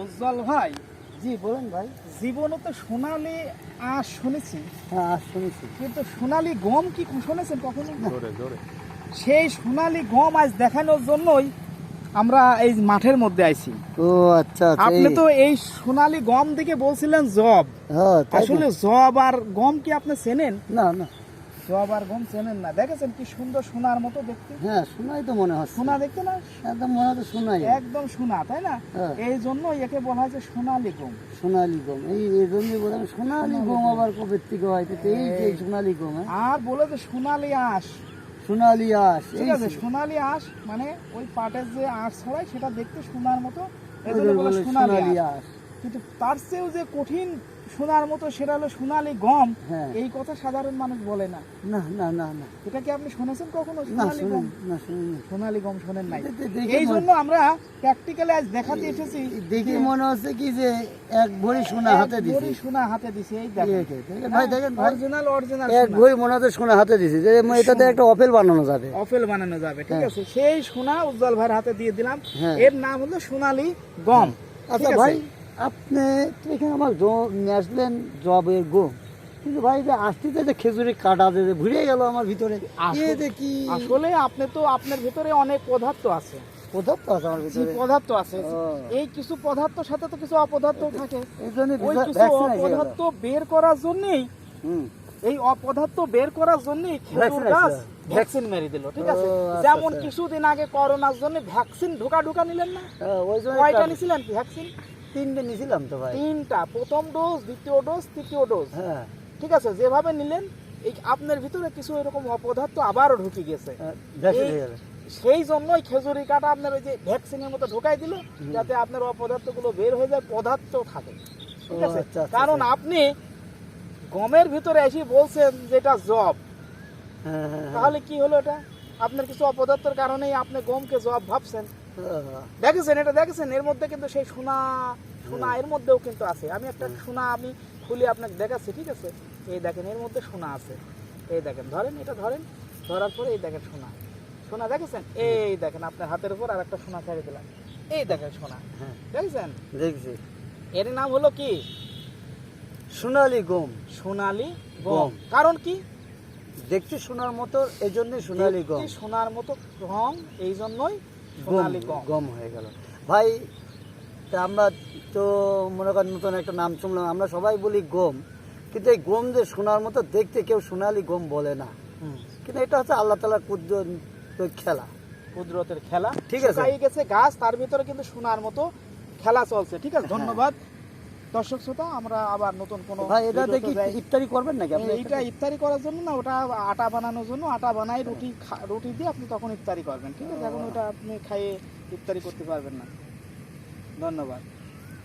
উজ্জ্বল ভাই। জি বলুন ভাই। জীবনে তো সোনালি আঁশ শুনেছি। হ্যাঁ আজ শুনেছি। কিন্তু সোনালি গম কি শুনেছেন কখনো? সেই সোনালি গম আজ দেখানোর জন্যই আমরা এই মাঠের মধ্যে আইছি। ও আচ্ছা আচ্ছা আপনি তো এই সোনালি গম দিকে বলছিলেন জব। হ্যাঁ? আসলে জব আর গম কি আপনি চেনেন? না না। জব গম চেনেন না। দেখেছেন কি সুন্দর সোনার মতো দেখতে? হ্যাঁ শোনাই তো মনে হচ্ছে। সোনা দেখতে না? একদম মনে হচ্ছে শোনাই একদম সোনা তাই না? হ্যাঁ। এই জন্য একে বলা হয় যে সোনালি গম সোনালি গম এই এই জন্যই বললাম সোনালি গম আবার কবে থেকে হয়? তো এই যে সোনালি গম হ্যাঁ? আর বলে যে সোনালি আঁশ। সোনালি আস ঠিক আছে সোনালি আঁশ মানে ওই পাটের যে আঁশ ছড়ায় সেটা দেখতে সোনার মতো। এজন্য বলে বলে সোনালি সোনালি আঁশ। কিন্তু তার চেয়েও যে কঠিন সোনার মতো সেটা হলো সোনালি গম। হ্যাঁ। এই কথা সাধারণ মানুষ বলে না। না না না না। এটা কি আপনি শুনেছেন কখনো? সোনালি গম? না সোনালি গম শোনেন নাই। এই জন্য আমরা প্র্যাকটিক্যালি আজ দেখাতে এসেছি দেখে মনে হচ্ছে কি যে এক ভরি সোনা হাতে দিছি। ভরি সোনা হাতে দিছে এই দেখেন। ভাই দেখেন অরিজিনাল অরিজিনাল এক ভরি মনে হচ্ছে সোনা হাতে দিছি। যে এটাতে একটা অপেল বানানো যাবে। অফেল বানানো যাবে ঠিক হ্যাঁ। আছে? সেই সোনা উজ্জ্বল ভাইয়ের হাতে দিয়ে দিলাম। হ্যাঁ। এর নাম হলো সোনালি গম। আচ্ছা ভাই আপনি এখানে আমার আসলেন জবের গো। কিন্তু ভাই যে আসতে যে খেজুরি কাটা যে ঘুরে গেল আমার ভিতরে কি আসলে আপনি তো আপনার ভিতরে অনেক পদার্থ আছে। পদার্থ আছে আমার ভিতরে। পদার্থ আছে। এই কিছু পদার্থের সাথে তো কিছু অপদার্থ থাকে। ওই কিছু অপদার্থ বের করার জন্যই এই অপদার্থ বের করার জন্যই খেজুর গাছ ভ্যাকসিন মেরে দিল ঠিক আছে? আচ্ছা, যেমন আচ্ছা। কিছুদিন আগে করোনার জন্য ভ্যাকসিন ঢোকা ঢোকা নিলেন না? হ্যাঁ, ওই জন্য কয়টা নিছিলেন ভ্যাকসিন? তিনটে নিছিলাম তো ভাই। তিনটা। প্রথম ডোজ দ্বিতীয় ডোজ তৃতীয় ডোজ হ্যাঁ। ঠিক আছে যেভাবে নিলেন এই আপনার ভিতরে কিছু এরকম অপদার্থ আবারও ঢুকে গেছে। হয়ে সেই জন্যই খেজুরি কাটা আপনার ওই যে ভ্যাকসিনের মতো ঢোকাই দিল যাতে আপনার অপদার্থগুলো বের হয়ে যায় পদার্থ থাকে। ঠিক আছে? আচ্ছা, আচ্ছা, কারণ আচ্ছা। আপনি গমের ভিতরে এসে বলছেন যে এটা জব হ্যাঁ হ্যাঁ। তাহলে কি হলো এটা? আপনার কিছু অপদার্থের কারণেই আপনি গমকে জব ভাবছেন। দেখেছেন এটা দেখেছেন এর মধ্যে কিন্তু সেই সোনা সোনা এর মধ্যেও কিন্তু আছে। আমি একটা সোনা আমি খুলে আপনাকে দেখাচ্ছি ঠিক আছে? এই দেখেন এর মধ্যে সোনা আছে। এই দেখেন ধরেন এটা ধরেন ধরার পরে এই দেখেন সোনা। সোনা দেখেছেন? এই দেখেন আপনার হাতের উপর আর একটা সোনা ছেড়ে দিলাম। এই দেখেন সোনা। হ্যাঁ, দেখেছেন? দেখছি। এর নাম হলো কি? সোনালি গম। সোনালি গম। গম। কারণ কি? দেখতে সোনার মতো এই জন্যই সোনালি গম। সোনার মতো রং এই জন্যই গম হয়ে গেল। ভাই তা আমরা তো মনে করেন নতুন একটা নাম শুনলাম আমরা সবাই বলি গম কিন্তু এই গম যে সোনার মতো দেখতে কেউ সোনালি গম বলে না। কিন্তু এটা হচ্ছে আল্লাহ তালার কুদ্র খেলা। কুদরতের খেলা। ঠিক আছে। গেছে গাছ তার ভিতরে কিন্তু সোনার মতো খেলা চলছে। ঠিক আছে? ধন্যবাদ। দর্শক শ্রোতা আমরা আবার নতুন কোনো ভাই এটা দেখি ইফতারি করবেন নাকি আপনি এইটা ইফতারি করার জন্য না ওটা আটা বানানোর জন্য। আটা বানাই রুটি রুটি দিয়ে আপনি তখন ইফতারি করবেন ঠিক আছে? এখন ওটা আপনি খাইয়ে ইফতারি করতে পারবেন না। ধন্যবাদ।